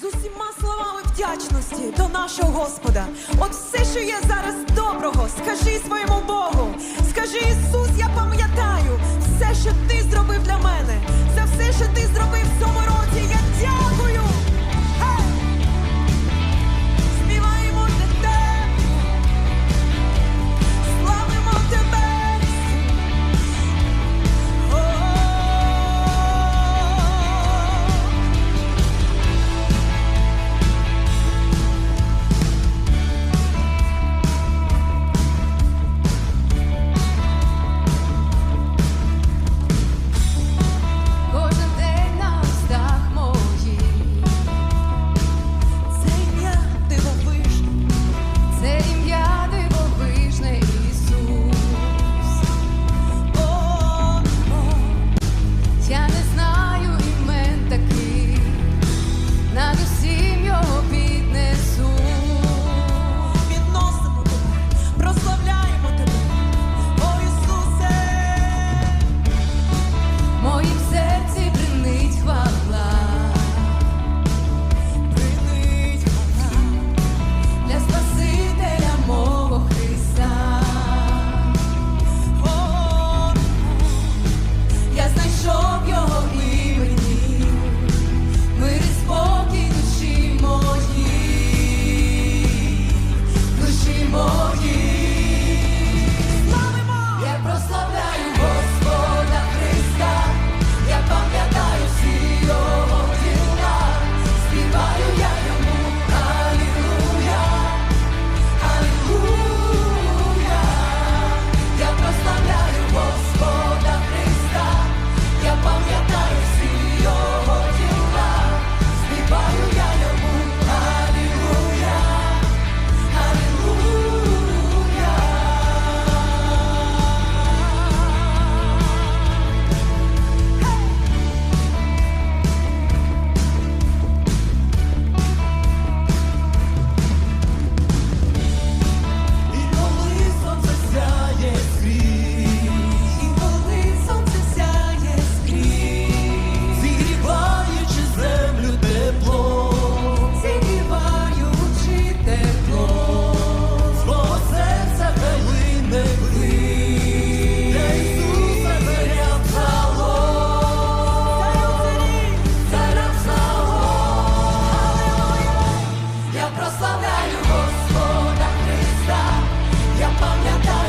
з усіма словами вдячності до нашого Господа. От все, що є зараз доброго, скажи своєму пам'ятаю Господа Христа, я пам'ятаю.